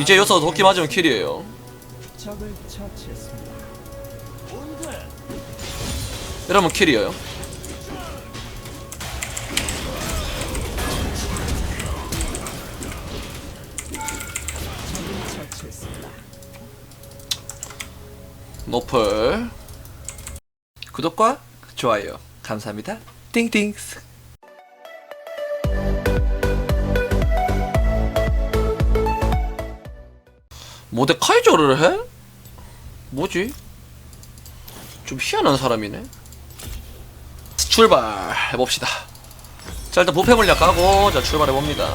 이제 여기서 도끼 맞으면 킬이에요. 이러면 킬이에요. 노플 구독과 좋아요 감사합니다 띵띵 모데카이저를 해? 뭐지? 좀 희한한 사람이네 출발 해봅시다 자 일단 부패 물약 가고 자 출발해봅니다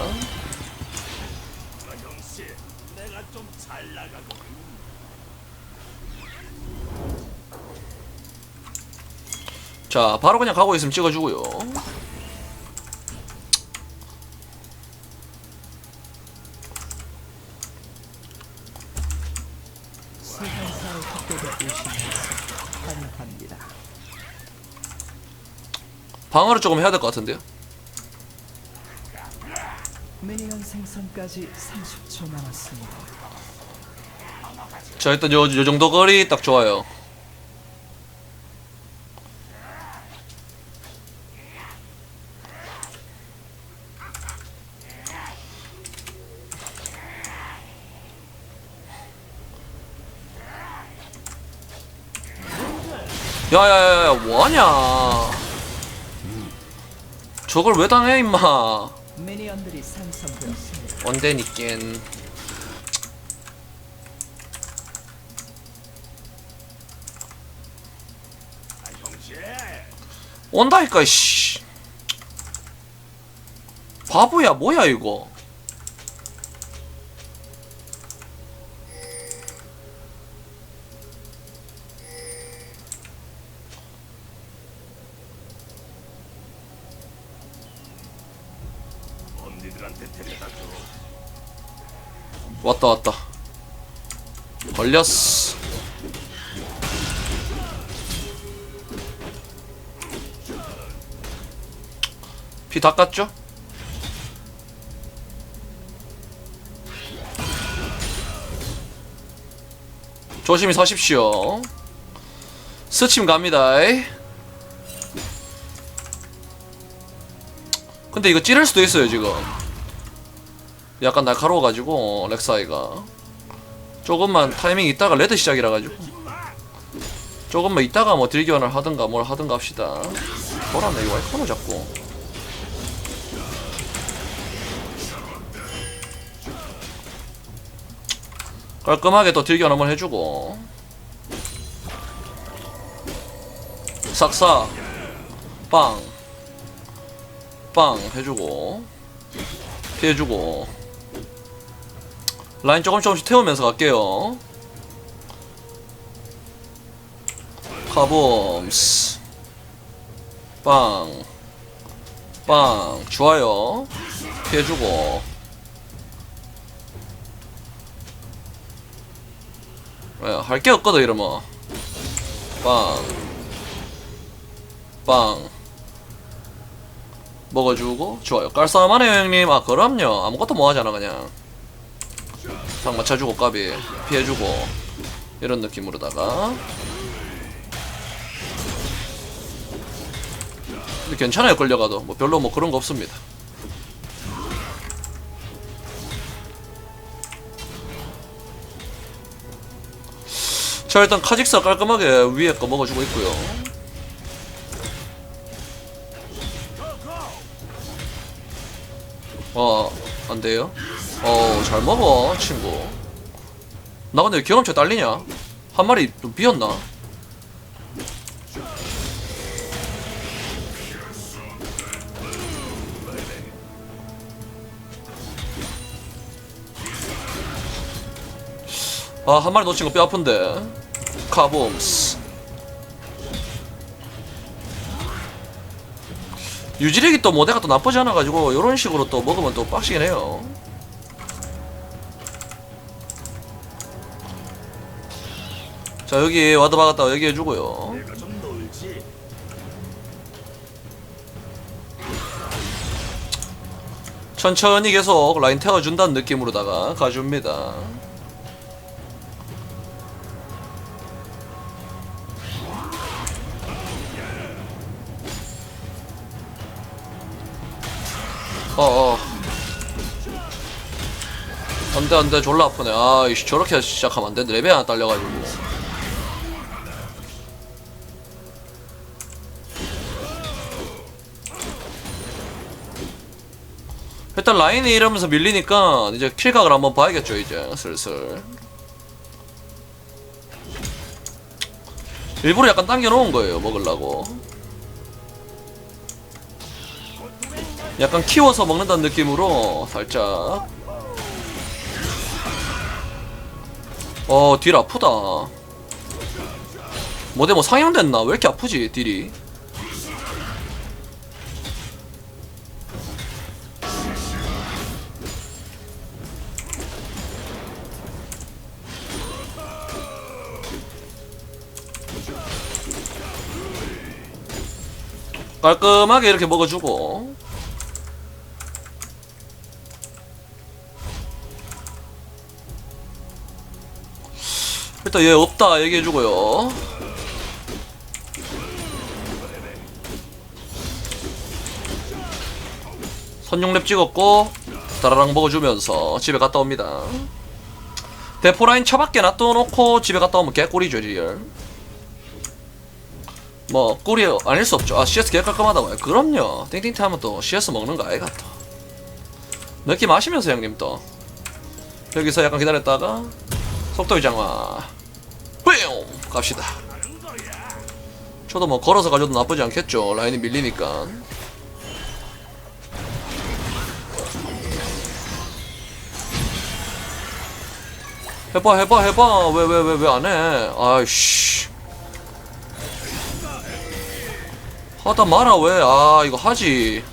자 바로 그냥 가고 있으면 찍어주고요 소환사의 협곡에 오신 것을 환영합니다. 방어를 조금 해야 될 것 같은데요? 미니언 생성까지 30초 남았습니다. 자 일단 요, 요 정도 거리 딱 좋아요. 야야야야 뭐하냐 저걸 왜 당해 임마? 미니언들이 생성되었습니다. 언제니깐 온다니까 씨. 바보야 뭐야 이거 걸렸어. 피 닦았죠? 조심히 서십시오. 스침 갑니다. 근데 이거 찌를 수도 있어요 지금. 약간 날카로워가지고 렉사이가 조금만 타이밍 있다가 레드 시작이라 가지고. 조금만 있다가 뭐 딜교환을 하든가 뭘 하든가 합시다. 뭐라네 이거 아이콘을 잡고 깔끔하게 또 딜교환 한번 해주고. 싹싹 빵. 빵 해주고. 피해주고 라인 조금 조금씩 태우면서 갈게요. 카봄스. 빵. 빵. 좋아요. 피해주고. 할게 없거든 이러면. 빵빵. 먹어주고. 좋아요. 깔쌈하네요 형님. 아 그럼요. 아무것도 못하잖아 그냥 상 맞춰주고 까비 피해주고 이런 느낌으로다가 근데 괜찮아요 끌려가도. 뭐 별로 뭐 그런 거 없습니다. 자 일단 카직사 깔끔하게 위에 거 먹어주고 있고요. 어, 안 돼요? 어, 잘 먹어, 친구. 나 근데 왜 경험치 딸리냐? 한 마리 좀 비었나? 아, 한 마리 놓친 거 뼈 아픈데. 카봄스. 유지력이 또 모대가 또 나쁘지 않아가지고 이런 식으로 또 먹으면 또 빡시긴 해요. 자 여기 와드 박았다. 여기 해주고요. 자 천천히 계속 라인 태워준다는 느낌으로다가 가줍니다. 어어. 안돼 안돼. 졸라 아프네. 아이씨 저렇게 시작하면 안돼 레벨 하나 딸려가지고 일단 라인이 이러면서 밀리니까 이제 킬각을 한번 봐야겠죠 이제. 슬슬. 일부러 약간 당겨놓은 거예요 먹으려고. 약간 키워서 먹는다는 느낌으로 살짝. 어딜 아프다. 뭐대 뭐 상향됐나? 왜 이렇게 아프지 딜이 깔끔하게 이렇게 먹어주고. 일단 얘 없다 얘기해주고요. 선용랩 찍었고 다라랑 먹어주면서 집에 갔다 옵니다. 대포라인 처밖에 놔둬놓고 집에 갔다 오면 개꿀이죠 리얼 뭐 꿀이 아닐 수 없죠. 아 CS 개 깔끔하다고요. 그럼요. 띵띵트 하면 또 CS 먹는 거 아이가 또 느낌 아시면서 형님 또. 여기서 약간 기다렸다가 속도 위장화. 뿌용 갑시다. 저도 뭐 걸어서 가져도 나쁘지 않겠죠. 라인이 밀리니까. 해봐 해봐 해봐. 왜 왜 왜 왜 안해? 아이씨 하다 말아 왜? 아 이거 하지.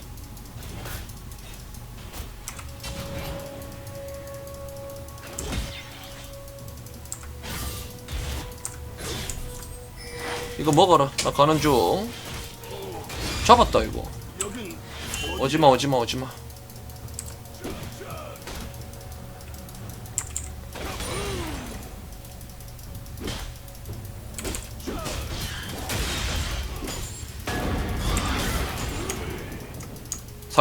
이거 먹어라. 나 가는 중. 잡았다 이거. 오지마 오지마 오지마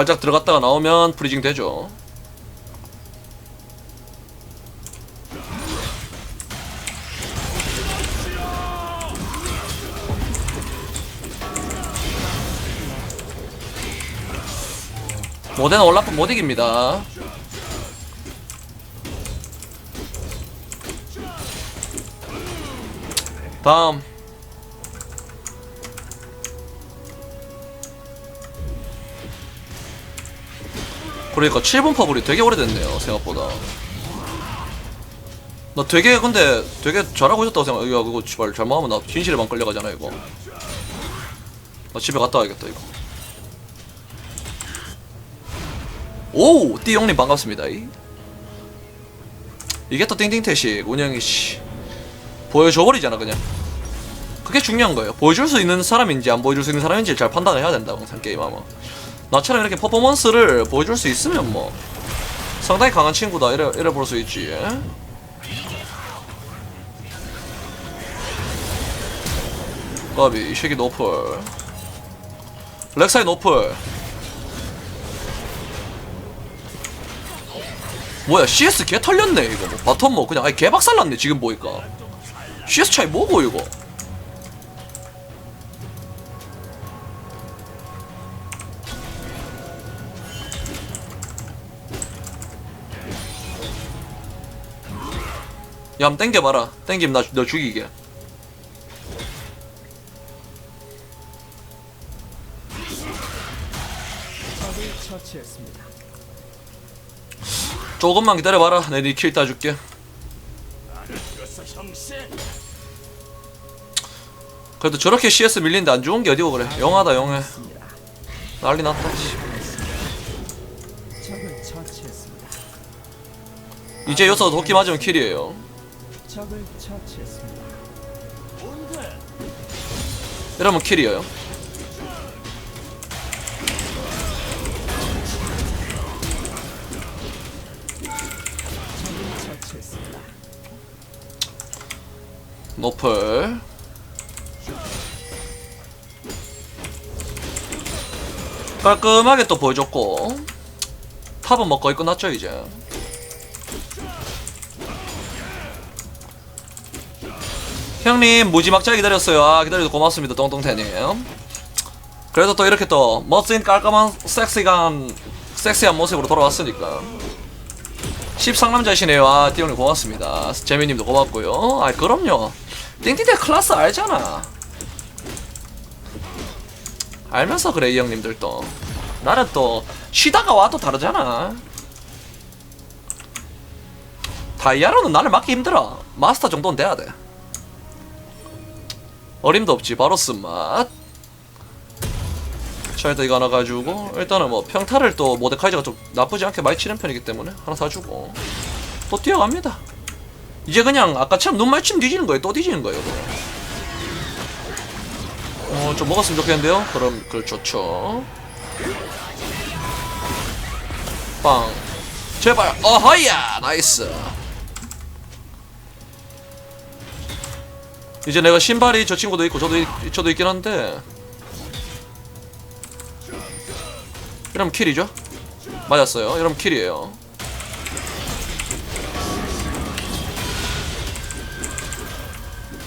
살짝 들어갔다가 나오면 프리징 되죠 모데는 올라프 못 이깁니다. 다음 그러니까 7분 퍼블이 되게 오래됐네요 생각보다 나 되게 근데 되게 잘하고 있었다고 생각 야 그거 제발 잘못하면 나 진실에만 끌려가잖아 이거 나 집에 갔다 와야겠다 이거 오! 띠용님 반갑습니다. 이. 이게 또 띵띵태식 운영이 씨 보여줘버리잖아 그냥 그게 중요한 거예요 보여줄 수 있는 사람인지 안 보여줄 수 있는 사람인지 잘 판단을 해야 된다 항상 게임하면 나처럼 이렇게 퍼포먼스를 보여줄 수 있으면 뭐 상당히 강한 친구다. 이래, 이래 볼 수 있지. 까비 쉐기 노플. 렉사이 노플. 뭐야 CS 개 털렸네 이거. 뭐 바텀 뭐 그냥 아니 개 박살났네 지금 보니까. CS 차이 뭐고 이거 야 한번 땡겨봐라 땡기면 나, 너 죽이게. 조금만 기다려봐라 내 니킬 따줄게 그래도 저렇게 CS 밀리는데 안 좋은 게 어디고 그래 영하다 영해. 난리 났다. 이제 여기서 도끼 맞으면 킬이에요 적을 처치했습니다. 이러면 킬이에요. 적을 처치했습니다. 노플 깔끔하게 또 보여줬고 탑은 뭐 먹거의 끝났죠 이제 형님 무지막지하게 기다렸어요. 아 기다려서 고맙습니다 똥똥태님. 그래도 또 이렇게 또 멋진 깔끔한 섹시한 섹시한 모습으로 돌아왔으니까. 13남자시네요. 아 띠용님 고맙습니다. 재민님도 고맙고요. 아 그럼요. 띵띵대 클래스 알잖아. 알면서 그래 이 형님들도. 나는 또 쉬다가 와도 다르잖아. 다이아로는 나를 막기 힘들어. 마스터 정도는 돼야 돼 어림도 없지 바로 쓴맛 자 일단 이거 하나 가지고 일단은 뭐 평타를 또 모데카이저가 좀 나쁘지 않게 많이 치는 편이기 때문에 하나 사주고 또 뛰어갑니다 이제 그냥 아까처럼 눈 맞춤 뒤지는 거예요 또 뒤지는 거예요 그냥. 어, 좀 먹었으면 좋겠는데요? 그럼, 그, 좋죠. 빵. 제발, 어허야! 나이스. 이제 내가 신발이 저 친구도 있고, 저도, 있- 저도 있긴 한데. 이러면 킬이죠? 맞았어요. 이러면 킬이에요.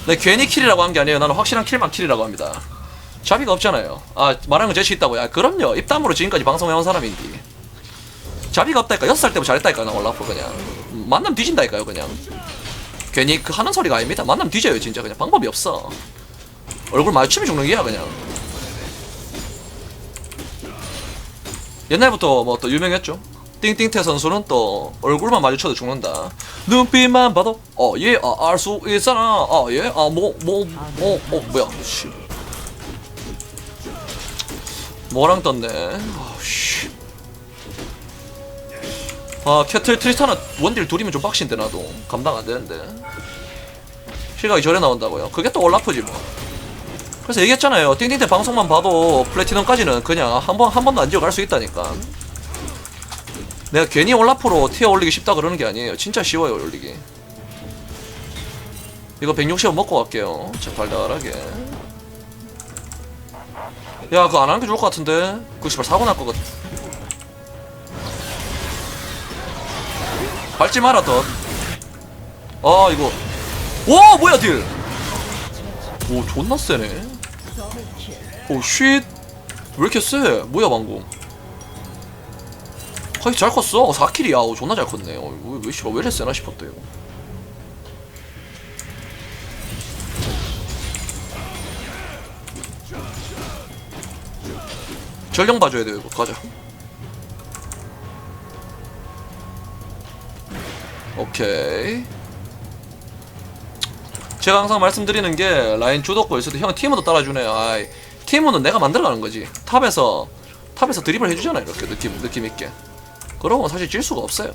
네, 괜히 킬이라고 한 게 아니에요. 나는 확실한 킬만 킬이라고 합니다. 자비가 없잖아요. 아, 말하는 거 재치 있다고요. 아, 그럼요. 입담으로 지금까지 방송해온 사람인데. 자비가 없다니까. 여섯 살 때부터 잘했다니까, 나 앞으로 그냥. 음, 만남 뒤진다니까요, 그냥. 괜히 그 하는 소리가 아닙니다. 만남 뒤져요, 진짜. 그냥 방법이 없어. 얼굴 마주치면 죽는 게야, 그냥. 옛날부터 뭐 또 유명했죠. 띵띵태 선수는 또 얼굴만 마주쳐도 죽는다. 눈빛만 봐도 어예알 수 있잖아. 어예아뭐뭐뭐어 뭐야 씨. 뭐랑 떴네. 아 씨. 아 캐틀 트리스타나 원딜 둘이면 좀 빡신데 나도 감당 안 되는데. 시각이 절에 나온다고요. 그게 또 올라프지 뭐. 그래서 얘기했잖아요. 띵띵대 방송만 봐도 플래티넘까지는 그냥 한 번 한 번도 안 지어갈 수 있다니까. 내가 괜히 올라프로 티어 올리기 쉽다 그러는 게 아니에요. 진짜 쉬워요 올리기. 이거 160원 먹고 갈게요. 자 달달하게. 야 그거 안 하는 게 좋을 것 같은데. 그거 씨발 사고 날 것 같. 밟지 마라 더. 아 이거. 와 뭐야 딜. 오 존나 세네. 오 쉿. 왜 이렇게 세? 뭐야 방금. 거의 잘 컸어. 4킬이야. 오, 존나 잘 컸네. 어, 왜, 왜, 왜 이렇게 세나 싶었대요. 전령 봐줘야 돼요, 이거. 가자. 오케이. 제가 항상 말씀드리는 게 라인 주도권 때형 티모도 따라주네요. 아이, 티모는 내가 만들어가는 거지. 탑에서 탑에서 드립을 해주잖아 이렇게 느낌 느낌 있게. 그러면 사실 질 수가 없어요.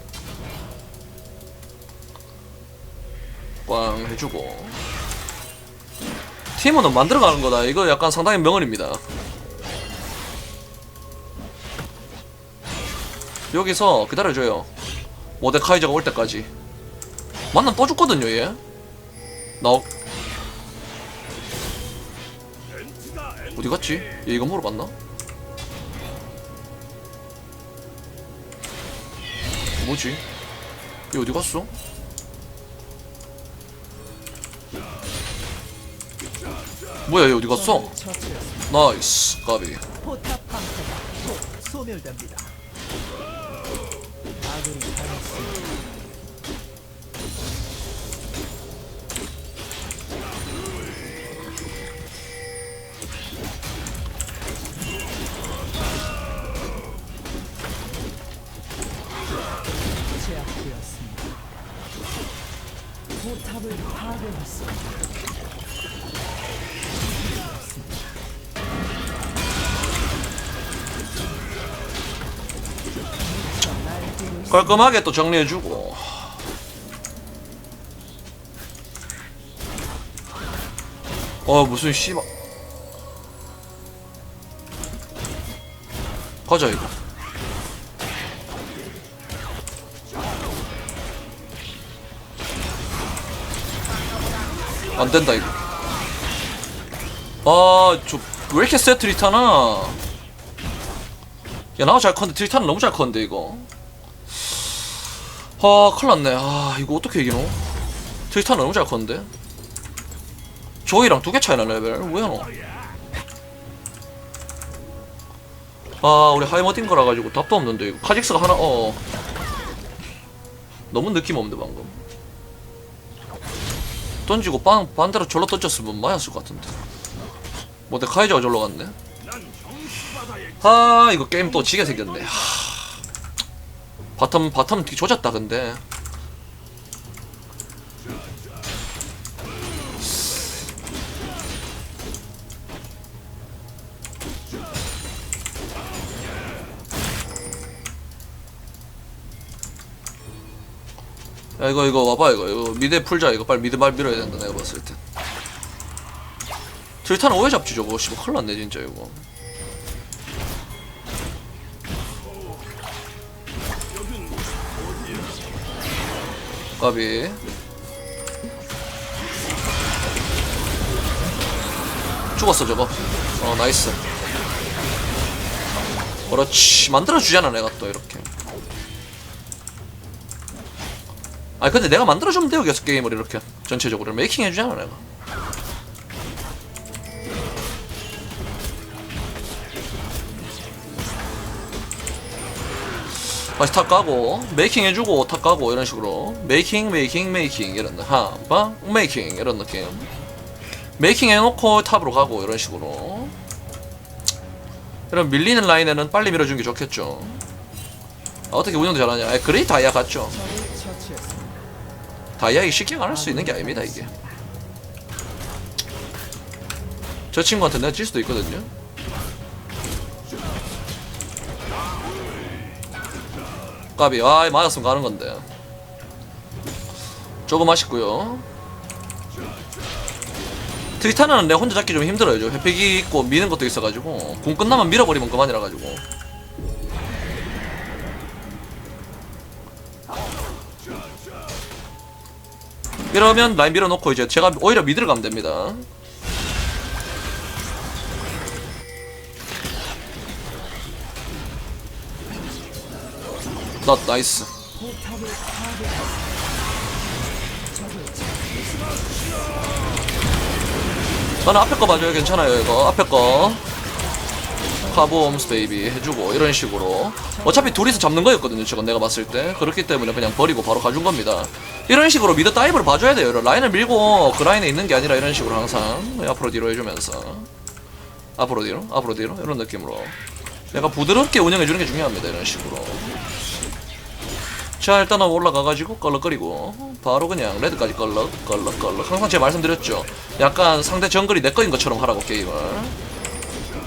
꽝 해주고. 티모는 만들어가는 거다. 이거 약간 상당히 명언입니다. 여기서 기다려줘요. 모데카이저가 올 때까지. 만남 또 죽거든요, 얘. 나 어디 갔지? 얘 이거 갔나? 뭐지? 얘 어디 갔어? 뭐야 얘 어디 갔어? 나이스 까비 소멸됩니다. 아군이 당했습니다. 깔끔하게 또 정리해주고 어 무슨 씨발 가자 이거 안 된다 이거. 아, 저 왜 이렇게 세 트리타나? 야, 나가 잘 컸는데 트리타는 너무 잘 컸는데 이거. 아, 큰일 났네. 아, 이거 어떻게 이기노? 트리타는 너무 잘 컸는데. 조이랑 두 개 차이나 레벨. 왜 너? 아, 우리 하이머딘 거라 가지고 답도 없는데 이거 카직스가 하나 어. 너무 느낌 없는데 방금. 던지고 반, 반대로 절로 던졌으면 맞았을 것 같은데 뭐내 카이저가 절로 갔네 아 이거 게임 또 지게 생겼네 하... 바텀 바텀 되게 조졌다 근데. 야 이거 이거 와봐 이거. 이거 미드 풀자 이거. 빨리 미드 말 밀어야 된다 내가 봤을 때. 트리탄 오해 잡지 저거. 씨발 큰일 났네 진짜 이거 까비 죽었어 저거. 어 나이스. 그렇지. 만들어주잖아 내가 또 이렇게. 아 근데 내가 만들어주면 돼요 계속 게임을 이렇게 전체적으로. 메이킹 해주잖아 내가 다시 탑 까고 메이킹 해주고 탑 까고 이런 식으로. 메이킹 메이킹 메이킹 이런 느 하방 메이킹 이런 느낌. 메이킹 해놓고 탑으로 가고 이런 식으로. 이런 밀리는 라인에는 빨리 밀어주는 게 좋겠죠. 아, 어떻게 운영도 잘하냐. 아, 그레이 다이아 같죠. 처치했습니다. 다이아 이 쉽게 안할 수 있는 게 아닙니다 이게. 저 친구한테 내가 질 수도 있거든요 까비 아 맞았으면 가는 건데. 조금 아쉽고요. 트리타는 내 혼자 잡기 좀 힘들어요. 저 회픽이 있고 미는 것도 있어가지고. 공 끝나면 밀어버리면 그만이라 가지고. 이러면 라인 밀어놓고 이제 제가 오히려 미드를 가면 됩니다. 나 나이스. 저는 앞에 거 봐줘요. 괜찮아요 이거. 앞에 거. 카보홈스 베이비 해주고 이런 식으로. 어차피 둘이서 잡는 거였거든요 지금 내가 봤을 때. 그렇기 때문에 그냥 버리고 바로 가준 겁니다. 이런 식으로 미드 다이브를 봐줘야 돼요 이런. 라인을 밀고 그 라인에 있는 게 아니라 이런 식으로 항상. 앞으로 뒤로 해주면서. 앞으로 뒤로 앞으로 뒤로. 이런 느낌으로. 내가 부드럽게 운영해주는 게 중요합니다 이런 식으로 자 일단은 올라가가지고 껄럭거리고 바로 그냥 레드까지 껄럭 껄럭 껄럭. 항상 제가 말씀드렸죠. 약간 상대 정글이 내 거인 것처럼 하라고 게임을.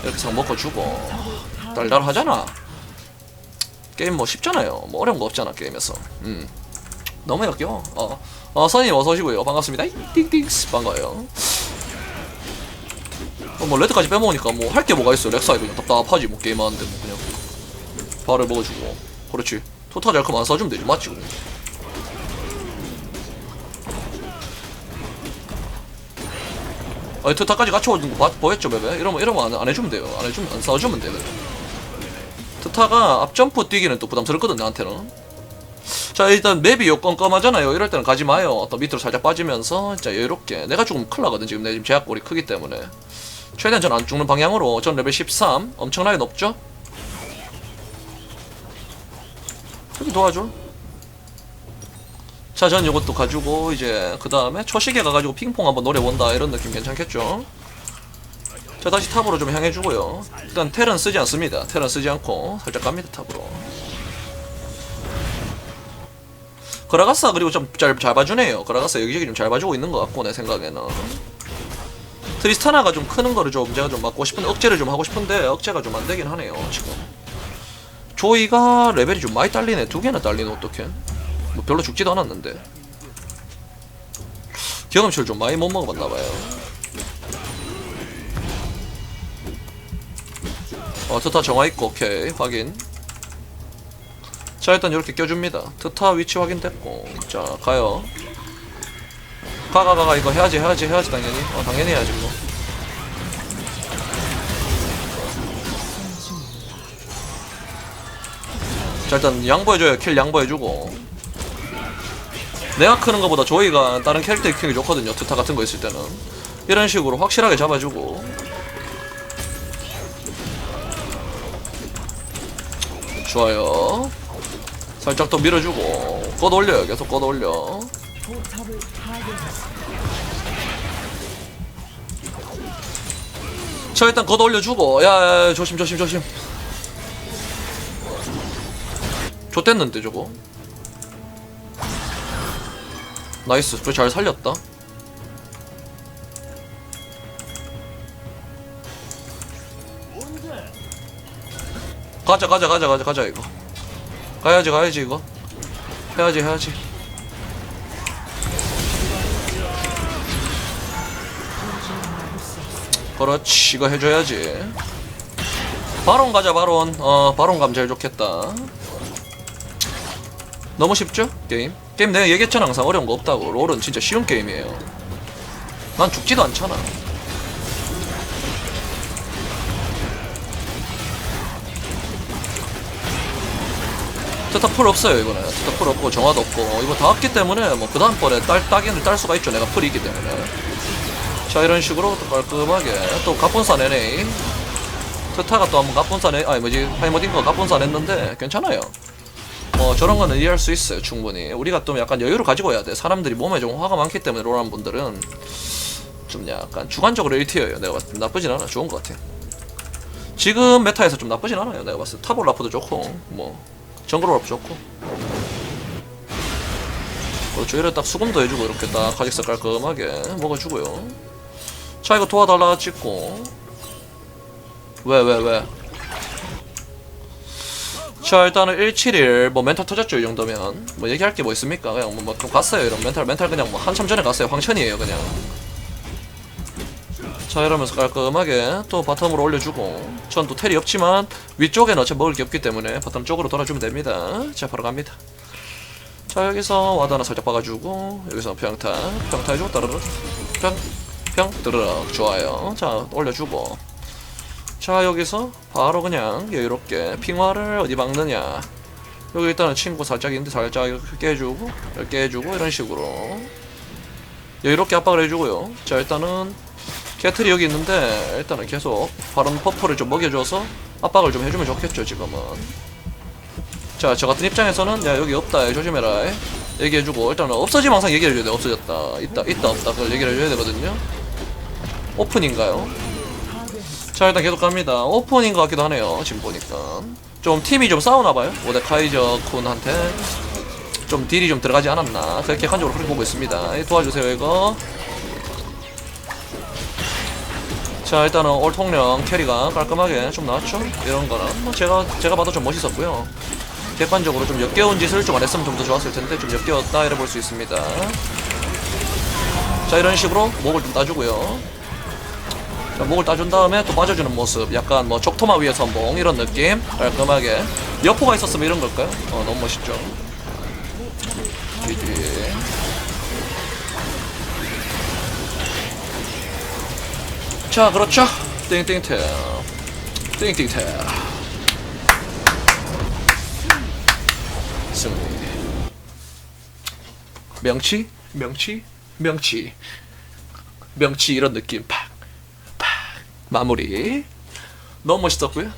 이렇게 상 먹어주고. 달달하잖아. 게임 뭐 쉽잖아요. 뭐 어려운 거 없잖아 게임에서. 음. 너무 역겨워 어, 어 선님 어서 오시고요. 반갑습니다. 띵띵 반가워요. 어, 뭐 레드까지 빼먹으니까 뭐 할 게 뭐가 있어. 렉사이 그냥 답답하지. 뭐 게임하는데 뭐 그냥. 발을 먹어주고. 그렇지 토타 잘크만 안 써주면 되지 맞지 그냥 아니 토타까지 같이 오는 거 봐- 보였죠 베베? 이러면 이러면 안, 안 해주면 돼요. 안 해주면 안 써주면 돼요 트타가 앞점프 뛰기는 또 부담스럽거든 나한테는. 자 일단 맵이 요건 껌하잖아요. 이럴 때는 가지 마요. 또 밑으로 살짝 빠지면서 진짜 여유롭게. 내가 죽으면 큰일 나거든 지금. 내 지금 제약골이 크기 때문에. 최대한 전 안 죽는 방향으로. 전 레벨 13 엄청나게 높죠? 저기 도와줘 자, 전 이것도 가지고 이제 그 다음에 초시계 가가지고 핑퐁 한번 노려본다 이런 느낌 괜찮겠죠? 자, 다시 탑으로 좀 향해주고요. 일단 텔은 쓰지 않습니다. 텔은 쓰지 않고 살짝 갑니다 탑으로. 그라가스 그리고 좀잘잘 봐주네요. 그라가스 여기저기 좀 잘 봐주고 있는 것 같고 내 생각에는. 트리스타나가 좀 크는 거를 좀 제가 좀 막고 싶은데 억제를 좀 하고 싶은데 억제가 좀 안 되긴 하네요 지금. 조이가 레벨이 좀 많이 딸리네. 두 개나 딸리네 어떡해. 뭐 별로 죽지도 않았는데. 경험치를 좀 많이 못 먹어봤나봐요. 어 트타 정화있고 오케이. 확인. 자 일단 이렇게 껴줍니다. 트타 위치 확인됐고. 자 가요. 가가 가가 이거 해야지 해야지 해야지 당연히. 어 당연히 해야지 뭐 자 일단 양보해줘요. 킬 양보해주고. 내가 크는 것보다 조이가 다른 캐릭터 키는 게 좋거든요. 트타 같은 거 있을 때는. 이런 식으로 확실하게 잡아주고. 좋아요. 살짝 더 밀어주고. 걷어 올려요 계속 걷어 올려. 자 일단 걷어 올려주고. 야, 야, 야 조심 조심 조심 좋댔는데 저거? 나이스. 저잘 살렸다. 가자 가자 가자 가자 가자 이거. 가야지 가야지 이거. 해야지 해야지. 그렇지 이거 해줘야지. 바론 가자 바론. 어 바론 감 제일 좋겠다 너무 쉽죠? 게임? 게임 내가 얘기했잖아 항상. 어려운 거 없다고. 롤은 진짜 쉬운 게임이에요. 난 죽지도 않잖아. 트타 풀 없어요 이거는 트타 풀 없고 정화도 없고. 이거 다 없기 때문에 뭐 그 다음번에 딸 따기는 딸 수가 있죠. 내가 풀이 있기 때문에. 자 이런 식으로 또 깔끔하게. 또 갑분산 NA 트타가 또 한번 갑분산 NA 아니 뭐지? 하이머딩거 갑분산 했는데 괜찮아요 뭐 저런 거는 이해할 수 있어요 충분히. 우리가 좀 약간 여유를 가지고 해야 돼. 사람들이 몸에 좀 화가 많기 때문에 롤하는 분들은 좀 약간 주관적으로 1티어예요. 내가 봤을 때 나쁘진 않아 좋은 것 같아 지금 메타에서 좀 나쁘진 않아요. 내가 봤을 때 탑올 라프도 좋고 뭐 정글 라프 좋고. 그렇죠 이래 딱 수금도 해주고 이렇게 딱 가직서 깔끔하게 먹어주고요. 자 이거 도와달라 찍고. 왜 왜 왜? 자 일단은 171 뭐 멘탈 터졌죠 이 정도면. 뭐 얘기할 게 뭐 있습니까? 그냥 뭐, 뭐좀 갔어요 이런 멘탈. 멘탈 그냥 뭐 한참 전에 갔어요 황천이에요 그냥. 자 이러면서 깔끔하게 또 바텀으로 올려주고. 전 또 텔이 없지만 위쪽에는 어차피 먹을 게 없기 때문에 바텀 쪽으로 돌아주면 됩니다. 자 바로 갑니다. 자 여기서 와드 하나 살짝 박아주고 여기서 평타. 평타 해주고 따르르 평평 뜨르륵 좋아요. 자 올려주고 자 여기서 바로 그냥 여유롭게 핑화를 어디 박느냐. 여기 일단은 친구 살짝 있는데 살짝 이렇게 깨주고 이렇게 해주고 이런 식으로 여유롭게 압박을 해주고요. 자 일단은 캐틀이 여기 있는데 일단은 계속 바른 퍼프를 좀 먹여줘서 압박을 좀 해주면 좋겠죠 지금은. 자 저 같은 입장에서는 야 여기 없다. 야, 조심해라. 얘기해주고 일단은 없어지면 항상 얘기해줘야 돼. 없어졌다. 있다 있다 없다. 그걸 얘기를 해줘야 되거든요. 오픈인가요? 자 일단 계속 갑니다. 오픈인 것 같기도 하네요. 지금 보니까. 좀 팀이 좀 싸우나봐요. 모데카이저 쿤한테. 좀 딜이 좀 들어가지 않았나. 그렇게 객관적으로 그렇게 보고 있습니다. 예, 도와주세요 이거. 자 일단은 올통령 캐리가 깔끔하게 좀 나왔죠? 이런 거는 뭐 제가 제가 봐도 좀 멋있었고요. 객관적으로 좀 역겨운 짓을 좀 안 했으면 좀 더 좋았을 텐데 좀 역겨웠다 이래 볼 수 있습니다. 자 이런 식으로 목을 좀 따주고요 자 목을 따준 다음에 또 빠져주는 모습. 약간 뭐 적토마 위에 선봉 이런 느낌? 깔끔하게. 여포가 있었으면 이런 걸까요? 어 너무 멋있죠. 뒤뒤. 자 그렇죠? 띵띵태. 띵띵태. 승리. 명치? 명치? 명치. 명치 이런 느낌 마무리 너무 멋있었고요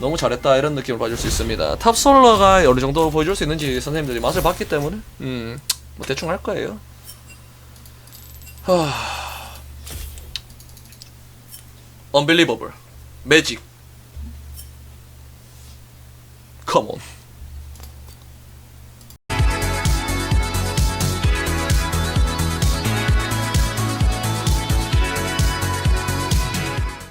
너무 잘했다 이런 느낌을 받을 수 있습니다 탑솔러가 어느 정도 보여줄 수 있는지 선생님들이 맛을 봤기 때문에 음 뭐 대충 할 거예요 하... Unbelievable. Magic. Come on.